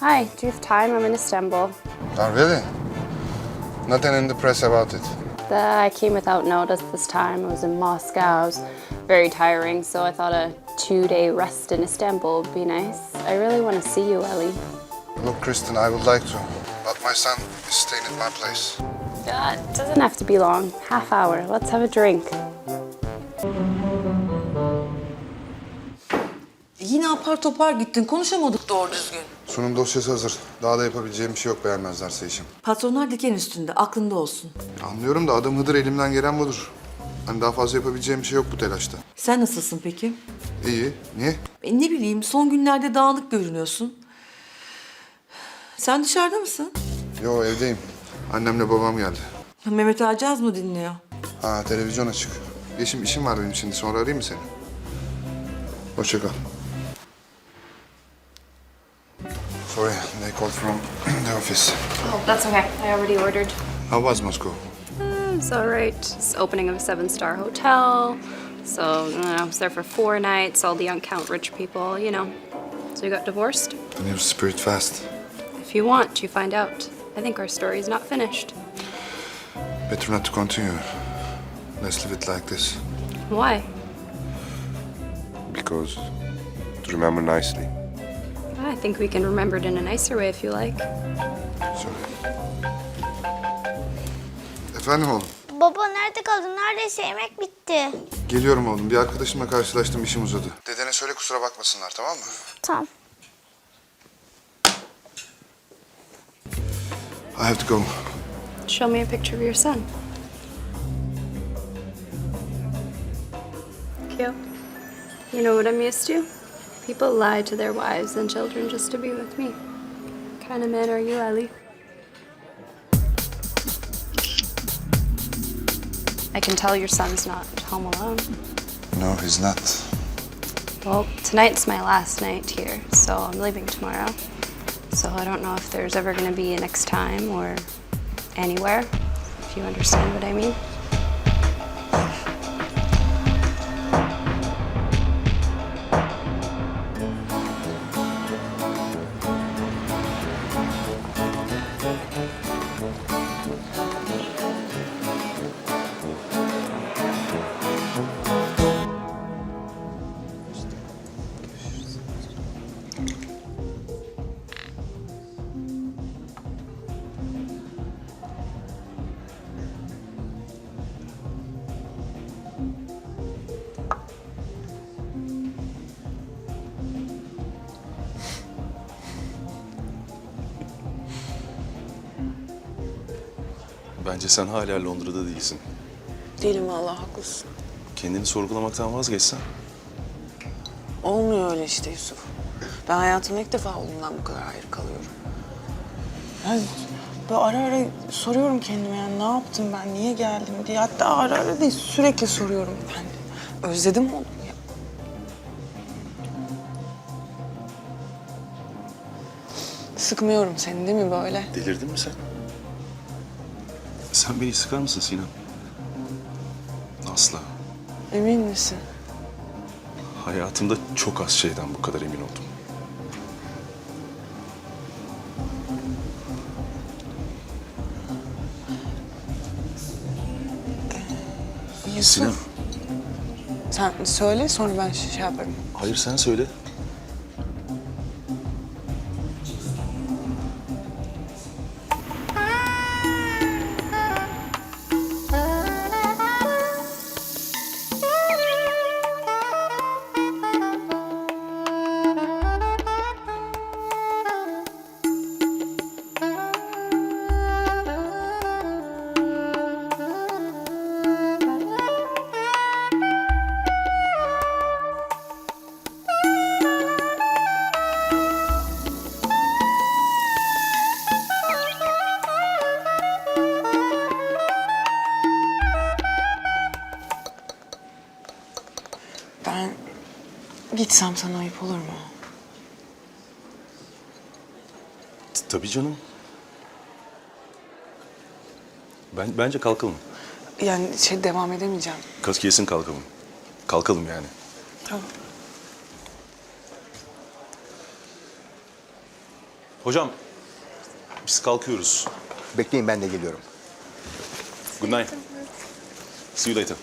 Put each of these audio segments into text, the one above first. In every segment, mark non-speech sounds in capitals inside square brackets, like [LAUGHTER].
Hi, do you have time? I'm in Istanbul. Oh, really? Nothing in the press about it. The, I came without notice this time. I was in Moscow. It was very tiring, so I thought a two day rest in Istanbul would be nice. I really want to see you, Ellie. Look, Kristen, I would like to, but my son is staying at my place. Uh, it doesn't have to be long. Half hour. Let's have a drink. Yine apar topar gittin. Konuşamadık doğru düzgün. Sunum dosyası hazır. Daha da yapabileceğim bir şey yok beğenmezlerse işim. Patronlar diken üstünde. Aklında olsun. Anlıyorum da adım Hıdır elimden gelen budur. Hani daha fazla yapabileceğim bir şey yok bu telaşta. Sen nasılsın peki? İyi. Niye? E, ne bileyim son günlerde dağınık görünüyorsun. Sen dışarıda mısın? Yo evdeyim. Annemle babam geldi. Mehmet Acaz mı dinliyor? Ha televizyon açık. Yeşim işim var benim şimdi. Sonra arayayım mı seni? Hoşça kal. Sorry, they called from [CLEARS THROAT] the office. Oh, that's okay. I already ordered. How was Moscow? It's all right. It's opening of a seven star hotel. So, you I was there for four nights. All the young count rich people, you know. So you got divorced? The news spread fast. If you want, you find out. I think our story is not finished. Better not to continue. Let's leave it like this. Why? Because to remember nicely. I think we can remember it in a nicer way if you like. Sorry. Efendim oğlum. Baba nerede kaldın? Neredeyse yemek bitti. Geliyorum oğlum. Bir arkadaşımla karşılaştım işim uzadı. Dedene söyle kusura bakmasınlar tamam mı? Tamam. I have to go. Show me a picture of your son. Cute. You know what I'm used to? People lie to their wives and children just to be with me. What kind of man are you, Ellie? I can tell your son's not home alone. No, he's not. Well, tonight's my last night here, so I'm leaving tomorrow. So I don't know if there's ever going to be a next time or anywhere, if you understand what I mean. Bence sen hala Londra'da değilsin. Değilim vallahi haklısın. Kendini sorgulamaktan vazgeçsen. Olmuyor öyle işte Yusuf. Ben hayatımda ilk defa oğlumdan bu kadar ayrı kalıyorum. Yani böyle ara ara soruyorum kendime yani ne yaptım ben, niye geldim diye. Hatta ara ara değil sürekli soruyorum ben. Özledim oğlumu ya. Sıkmıyorum seni değil mi böyle? Delirdin mi sen? Sen beni sıkar mısın Sinem? Asla. Emin misin? Hayatımda çok az şeyden bu kadar emin oldum. Yusuf. Sinem, Sen söyle sonra ben şey yaparım. hayır sen söyle. Gitsem sana ayıp olur mu? T- Tabii canım. Ben, bence kalkalım. Yani şey devam edemeyeceğim. Kas kesin kalkalım. Kalkalım yani. Tamam. Hocam biz kalkıyoruz. Bekleyin ben de geliyorum. Good night. See you later.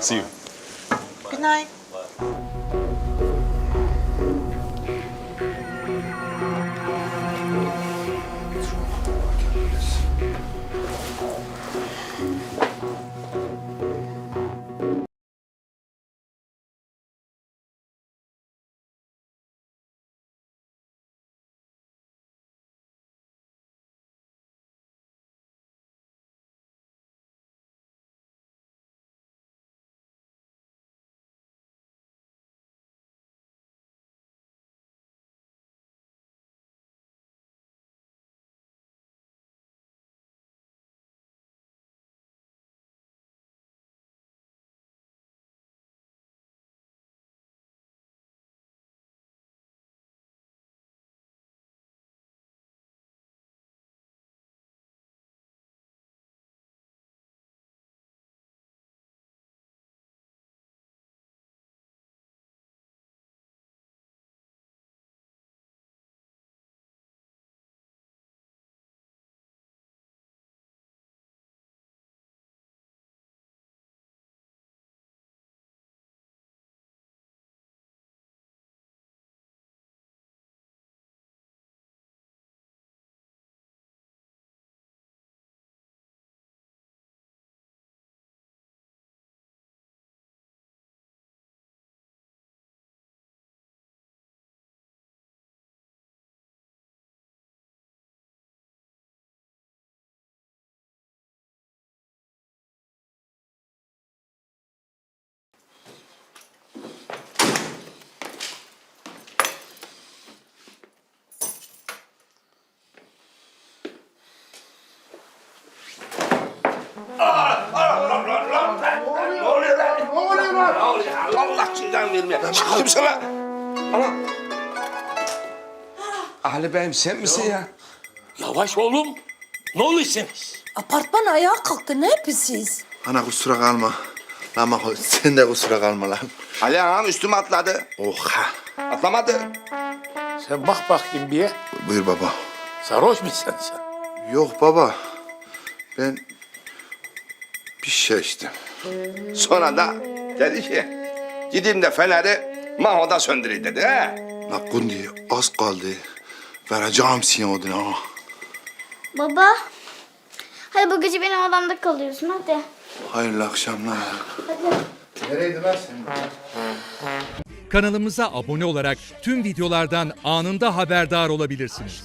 See you. Good night. Vermeye. Çık kimse lan. Ana. Ali Bey'im sen misin ya? Yavaş oğlum. Ne oluyorsunuz? Apartman ayağa kalktı. Ne yapıyorsunuz? Ana kusura kalma. Lan sen de kusura kalma lan. Ali Ağam üstüme atladı. Oha. Atlamadı. Sen bak bakayım bir. Buyur baba. Sarhoş musun sen? Yok baba. Ben bir şey içtim. Sonra da dedi ki gideyim de feneri Maho'da söndüreyim dedi. He? La Gundi az kaldı. Vereceğim senin odunu ha. Baba. Hadi bu gece benim odamda kalıyorsun hadi. Hayırlı akşamlar. Nereydi lan sen? Kanalımıza abone olarak tüm videolardan anında haberdar olabilirsiniz.